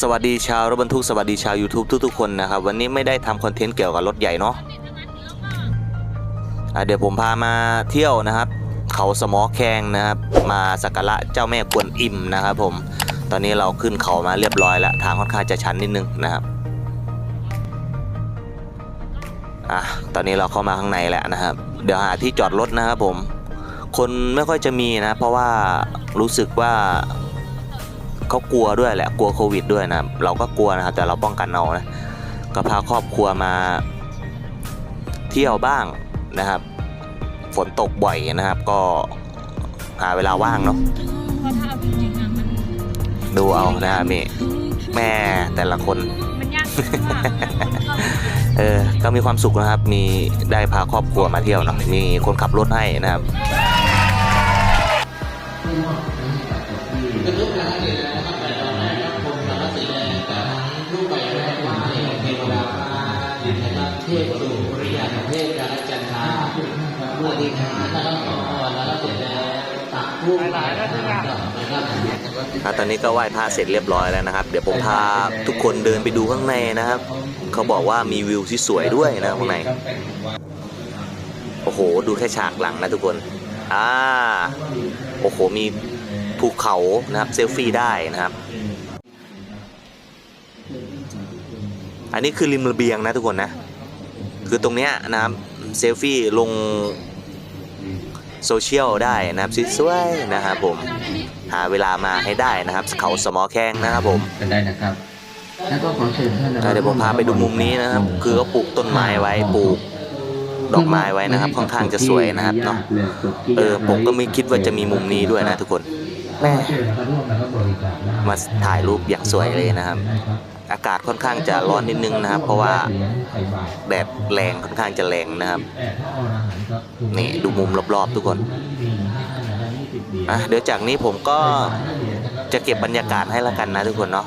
สวัสดีชาวรถบรรทุกสวัสดีชาว YouTube ทุกๆคนนะครับ วันนี้ไม่ได้ทำคอนเทนต์เกี่ยวกับรถใหญ่เนาะะเดี๋ยวผมพามาเที่ยวนะครับ เขาสมอแคงนะครับ มาสักการะเจ้าแม่กวนอิมนะครับผมตอนนี้เราขึ้นเขามาเรียบร้อยแล้ว ทางค่อนข้างจะชันนิดนึงนะครับอะตอนนี้เราเข้ามาข้างในแล้วนะครับ เดี๋ยวหาที่จอดรถนะครับผมคนไม่ค่อยจะมีนะ เพราะว่ารู้สึกว่า เขากลัวด้วยแหละกลัวโควิดด้วยนะเราก็กลัวนะครับแต่เราป้องกันเอานะก็พาครอบครัวมาเที่ยวบ้างนะครับ ฝนตกบ่อยนะครับ ก็หาเวลาว่างเนาะเพราะถ้าเอาจริงๆอะมันดูเอานะฮะมีแม่แต่ละคนมันยากตรงที่ว่าคนเข้าเออก็มีความสุขนะครับ มีได้พาครอบครัวมาเที่ยวเนาะมีคนขับรถให้นะครับ เทพสู่ปริยาเทพกาลจันทราผู้อธิษฐานแล้วก็ขอพรแล้วก็เสร็จแล้วตักผู้หลายนะครับนะครับตอนนี้ก็ไหว้พระเสร็จเรียบร้อยแล้วนะครับ เดี๋ยวผมพาทุกคนเดินไปดูข้างในนะครับ เขาบอกว่ามีวิวที่สวยด้วยนะข้างใน โอ้โห ดูแค่ฉากหลังนะทุกคน อ่า โอ้โห มีภูเขานะครับเซลฟี่ได้นะครับอันนี้คือริมระเบียงนะทุกคนนะ คือตรงเนี้ยนะครับเซลฟี่ลงโซเชียลได้นะครับสวยๆนะครับผมหาเวลามาให้ได้นะครับ เขาสมอแข้งนะครับผมกันได้นะครับแล้วก็ขอเชิญท่านนะคอะรับเดี๋ยวผมพาไปดูมุมนี้นะครับ คือเขาปลูกต้นไม้ไว้ปลูกดอกไม้ไว้นะครับ ค่อนข้างจะสวยนะครับเนาะเออผมก็ไม่คิดว่าจะมีมุมนี้ด้วยนะทุกคนแม่มาถ่ายรูปอย่างสวยเลยนะครับ อากาศค่อนข้างจะร้อนนิดนึงนะครับ เพราะว่าแดดแรงค่อนข้างจะแรงนะครับนี่ดูมุมรอบๆทุกคนอะเดี๋ยวจากนี้ผมก็จะเก็บบรรยากาศให้ละกันนะทุกคนเนาะ